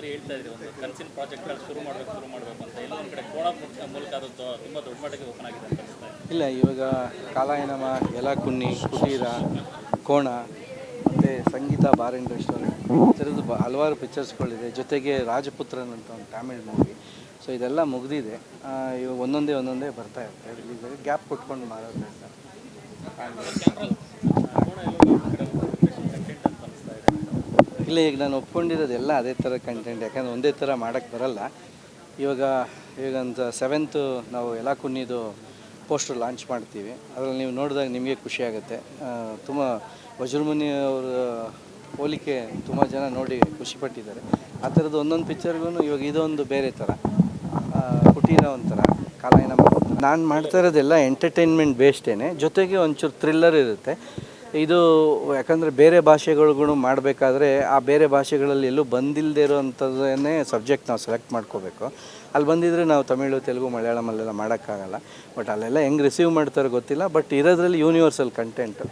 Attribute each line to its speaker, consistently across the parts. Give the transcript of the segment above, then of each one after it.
Speaker 1: ಸರಿ ಹೇಳ್ತಾ ಇದ್ರಿ ಒಂದು ಕನಸಿನ ಪ್ರಾಜೆಕ್ಟ್ಗಳು ಶುರು ಮಾಡಬೇಕು ಶುರು ಮಾಡಬೇಕು ಅಂತ. ಎಲ್ಲ ಒಂದು ಕಡೆ ಕೋಣ ಮೂಲಕ ಅದು ತುಂಬ ದೊಡ್ಡ ಮಟ್ಟಿಗೆ ಓಪನ್ ಆಗಿದೆ ಅಂತ ಅನಿಸ್ತಾ ಇದೆ.
Speaker 2: ಇಲ್ಲ ಇವಾಗ ಕಾಲಾಯನಮ ಯಲಕುನ್ನಿ ಕುಟೀರ ಕೋಣ ಮತ್ತು ಸಂಗೀತ ಬಾರ್ ಆ್ಯಂಡ್ ರೆಸ್ಟೋರೆಂಟ್. ಈ ಥರದ್ದು ಹಲವಾರು ಪಿಕ್ಚರ್ಸ್ಗಳಿದೆ ಜೊತೆಗೆ ರಾಜಪುತ್ರನ್ ಅಂತ ಒಂದು ತಮಿಳ್ ಮೂವಿ ಸೊ ಇದೆಲ್ಲ ಮುಗಿದಿದೆ. ಇವಾಗ ಒಂದೊಂದೇ ಒಂದೊಂದೇ ಬರ್ತಾ ಇರುತ್ತೆ. ಗ್ಯಾಪ್ ಕೊಟ್ಕೊಂಡು ಮಾಡೋದು ಸರ್
Speaker 1: ಕೋಣ ಎಲ್ಲ ಒಂದು ಕಡೆ ಕಂಟೆಂಟ್ ಅಂತ ಅನಿಸ್ತಾ
Speaker 2: ಇಲ್ಲ ಈಗ ನಾನು ಒಪ್ಕೊಂಡಿರೋದೆಲ್ಲ ಅದೇ ಥರ ಕಂಟೆಂಟ್ ಯಾಕಂದರೆ ಒಂದೇ ಥರ ಮಾಡೋಕ್ಕೆ ಬರಲ್ಲ. ಇವಾಗ, ಈಗ ಒಂದು ಸೆವೆಂತು ನಾವು ಎಲ್ಲ ಕುನ್ನಿದು ಪೋಸ್ಟರ್ ಲಾಂಚ್ ಮಾಡ್ತೀವಿ. ಅದರಲ್ಲಿ ನೀವು ನೋಡಿದಾಗ ನಿಮಗೆ ಖುಷಿಯಾಗುತ್ತೆ ತುಂಬ ವಜ್ರಮುನಿ ಅವರ ಹೋಲಿಕೆ ತುಂಬ ಜನ ನೋಡಿ ಖುಷಿಪಟ್ಟಿದ್ದಾರೆ. ಆ ಥರದ್ದು ಒಂದೊಂದು ಪಿಕ್ಚರ್ಗೂ ಇವಾಗ ಇದೊಂದು ಬೇರೆ ಥರ. ಕುಟೀರ ಒಂಥರ ಕಾಲಾಯನ ನಾನು ಮಾಡ್ತಾ ಇರೋದೆಲ್ಲ ಎಂಟರ್ಟೈನ್ಮೆಂಟ್ ಬೇಸ್ಡೇ ಜೊತೆಗೆ ಒಂಚೂರು ಥ್ರಿಲ್ಲರ್ ಇರುತ್ತೆ. ಇದು ಯಾಕಂದರೆ ಬೇರೆ ಭಾಷೆಗಳಿಗೂ ಮಾಡಬೇಕಾದ್ರೆ ಆ ಬೇರೆ ಭಾಷೆಗಳಲ್ಲಿ ಎಲ್ಲೂ ಬಂದಿಲ್ಲದೆ ಇರೋವಂಥದ್ದನ್ನೇ ಸಬ್ಜೆಕ್ಟ್ ನಾವು ಸೆಲೆಕ್ಟ್ ಮಾಡ್ಕೋಬೇಕು. ಅಲ್ಲಿ ಬಂದಿದ್ರೆ ನಾವು ತಮಿಳು, ತೆಲುಗು ಮಲಯಾಳಮಲ್ಲೆಲ್ಲ ಮಾಡೋಕ್ಕಾಗಲ್ಲ. ಬಟ್ ಅಲ್ಲೆಲ್ಲ ಹೆಂಗೆ ರಿಸೀವ್ ಮಾಡ್ತಾರೋ ಗೊತ್ತಿಲ್ಲ ಬಟ್ ಇರೋದ್ರಲ್ಲಿ ಯೂನಿವರ್ಸಲ್ ಕಂಟೆಂಟು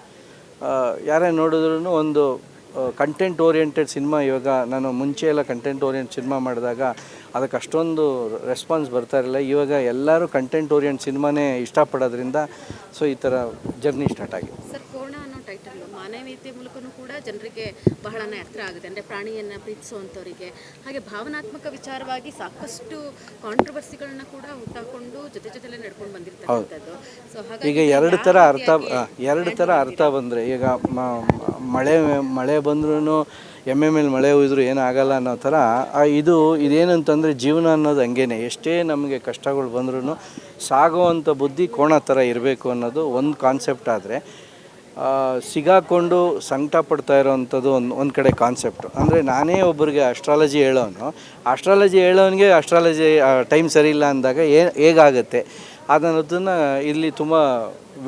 Speaker 2: ಯಾರೇ ನೋಡಿದ್ರೂ ಒಂದು ಕಂಟೆಂಟ್ ಓರಿಯೆಂಟೆಡ್ ಸಿನಿಮಾ ಇವಾಗ ನಾನು ಮುಂಚೆ ಎಲ್ಲ ಕಂಟೆಂಟ್ ಓರಿಯೆಂಟ್ ಸಿನಿಮಾ ಮಾಡಿದಾಗ ಅದಕ್ಕೆ ಅಷ್ಟೊಂದು ರೆಸ್ಪಾನ್ಸ್ ಬರ್ತಾ ಇರಲಿಲ್ಲ. ಇವಾಗ ಎಲ್ಲರೂ ಕಂಟೆಂಟ್ ಓರಿಯೆಂಟ್ ಸಿನಿಮಾನೇ ಇಷ್ಟಪಡೋದ್ರಿಂದ ಸೊ ಈ ಥರ ಜರ್ನಿ ಸ್ಟಾರ್ಟ್ ಆಗಿದೆ
Speaker 3: ಸರ್ ಕೋಣ ಅನ್ನೋ ಟೈಟಲ್ ಮಾನವೀಯತೆ ಮೂಲಕನೂ ಕೂಡ ಜನರಿಗೆ ಬಹಳನೇ ಹತ್ರ ಆಗುತ್ತೆ. ಅಂದರೆ ಪ್ರಾಣಿಯನ್ನು ಪ್ರೀತಿಸುವಂಥವರಿಗೆ. ಹಾಗೆ ಭಾವನಾತ್ಮಕ ವಿಚಾರವಾಗಿ ಸಾಕಷ್ಟು ಕಾಂಟ್ರವರ್ಸಿಗಳನ್ನ ಕೂಡ ಹುಟ್ಟಾಕೊಂಡು ಜೊತೆ ಜೊತೆಲೇ ನಡ್ಕೊಂಡು ಬಂದಿರ್ತಕ್ಕಂಥದ್ದು. ಸೊ ಹಾಗಾಗಿ
Speaker 2: ಈಗ ಎರಡು ಥರ ಅರ್ಥ ಎರಡು ಥರ ಅರ್ಥ ಬಂದರೆ ಈಗ ಮಳೆ ಮಳೆ ಬಂದ್ರೂ ಎಮ್ಮೆ ಮೇಲೆ ಮಳೆ ಹೋಯ್ದ್ರು ಏನಾಗಲ್ಲ ಅನ್ನೋ ಥರ ಇದು ಇದೇನಂತಂದರೆ ಜೀವನ ಅನ್ನೋದು ಹಂಗೇನೆ. ಎಷ್ಟೇ ನಮಗೆ ಕಷ್ಟಗಳು ಬಂದ್ರೂ ಸಾಗುವಂಥ ಬುದ್ಧಿ ಕೋಣ ಥರ ಇರಬೇಕು ಅನ್ನೋದು ಒಂದು ಕಾನ್ಸೆಪ್ಟ್ ಆದರೆ ಸಿಗಾಕೊಂಡು ಸಂಕಟ ಪಡ್ತಾ ಇರೋವಂಥದ್ದು ಒಂದು ಒಂದು ಕಡೆ ಕಾನ್ಸೆಪ್ಟ್ ಅಂದರೆ ನಾನೇ ಒಬ್ಬರಿಗೆ ಅಸ್ಟ್ರಾಲಜಿ ಹೇಳೋನು. ಅಸ್ಟ್ರಾಲಜಿ ಹೇಳೋನಿಗೆ ಅಸ್ಟ್ರಾಲಜಿ ಟೈಮ್ ಸರಿ ಇಲ್ಲ ಅಂದಾಗ ಏ, ಹೇಗಾಗುತ್ತೆ? ಅದನ್ನೋದನ್ನು ಇಲ್ಲಿ ತುಂಬ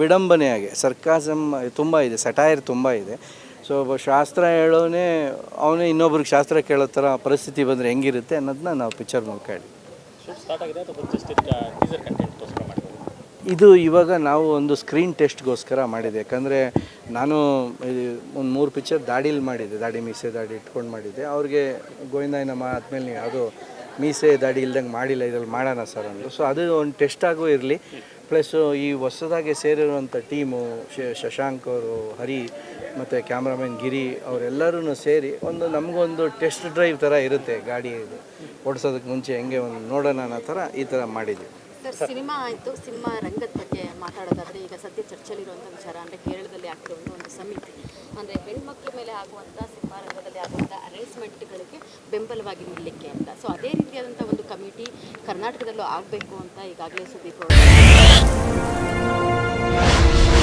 Speaker 2: ವಿಡಂಬನೆಯಾಗಿ ಸರ್ಕಾಸಮ್ ತುಂಬ ಇದೆ ಸಟೈರ್ ತುಂಬ ಇದೆ. ಸೊ ಒಬ್ಬ ಶಾಸ್ತ್ರ ಹೇಳೋನೇ ಅವನೇ ಇನ್ನೊಬ್ರಿಗೆ ಶಾಸ್ತ್ರ ಕೇಳೋ ಥರ ಪರಿಸ್ಥಿತಿ ಬಂದರೆ ಹೆಂಗಿರುತ್ತೆ ಅನ್ನೋದನ್ನ ನಾವು ಪಿಕ್ಚರ್ ಮೂಲಕ ಹೇಳಿ ಇದು ಇವಾಗ ನಾವು ಒಂದು ಸ್ಕ್ರೀನ್ ಟೆಸ್ಟ್ಗೋಸ್ಕರ ಮಾಡಿದೆ ಯಾಕಂದರೆ ನಾನು ಒಂದು ಮೂರು ಪಿಕ್ಚರ್ ದಾಡಿಲಿ ಮಾಡಿದ್ದೆ. ದಾಡಿ ಮೀಸೆ ದಾಡಿ ಇಟ್ಕೊಂಡು ಮಾಡಿದ್ದೆ. ಅವ್ರಿಗೆ ಗೋವಿಂದಾಯನಮ್ಮ ಆದಮೇಲೆ ನೀವು ಯಾವುದೋ ಮೀಸೆ ದಾಡಿ ಇಲ್ದಂಗೆ ಮಾಡಿಲ್ಲ, ಇದ್ರಲ್ಲಿ ಮಾಡೋಣ ಸರ್ ಅಂದರು. ಸೊ ಅದು ಒಂದು ಟೆಸ್ಟ್ ಆಗೋ ಇರಲಿ. ಪ್ಲಸ್ಸು ಈ ಹೊಸದಾಗಿ ಸೇರಿರುವಂಥ ಟೀಮು ಶಶಾಂಕ್ ಅವರು, ಹರಿ ಮತ್ತು ಕ್ಯಾಮ್ರಾಮನ್ ಗಿರಿ ಅವರೆಲ್ಲರೂ ಸೇರಿ ಒಂದು ನಮಗೊಂದು ಟೆಸ್ಟ್ ಡ್ರೈವ್ ಥರ ಇರುತ್ತೆ ಗಾಡಿ ಓಡಿಸೋದಕ್ಕೆ ಮುಂಚೆ ಹೆಂಗೆ ಒಂದು ನೋಡೋಣ ಅನ್ನೋ ಥರ ಈ ಥರ ಮಾಡಿದ್ವಿ.
Speaker 3: ಸರ್, ಸಿನಿಮಾ ಆಯಿತು. ಸಿನಿಮಾ ರಂಗದ ಬಗ್ಗೆ ಮಾತಾಡೋದಾದರೆ ಈಗ ಸದ್ಯ ಚರ್ಚೆಲಿರುವಂಥ ವಿಚಾರ ಅಂದರೆ ಕೇರಳದಲ್ಲಿ ಆಗ್ತಿರುವಂಥ ಒಂದು ಸಮಿತಿ. ಅಂದರೆ ಹೆಣ್ಮಕ್ಳ ಮೇಲೆ ಆಗುವಂಥ ಸಿನಿಮಾ ರಂಗದಲ್ಲಿ ಆಗುವಂಥ ಅರೇಂಜ್ಮೆಂಟ್ಗಳಿಗೆ ಬೆಂಬಲವಾಗಿ ನಿಲ್ಲಕ್ಕೆ ಅಂತ. ಸೊ ಅದೇ ರೀತಿಯಾದಂಥ ಒಂದು ಕಮಿಟಿ ಕರ್ನಾಟಕದಲ್ಲೂ ಆಗಬೇಕು ಅಂತ ಈಗಾಗಲೇ ಸುದೀಪ್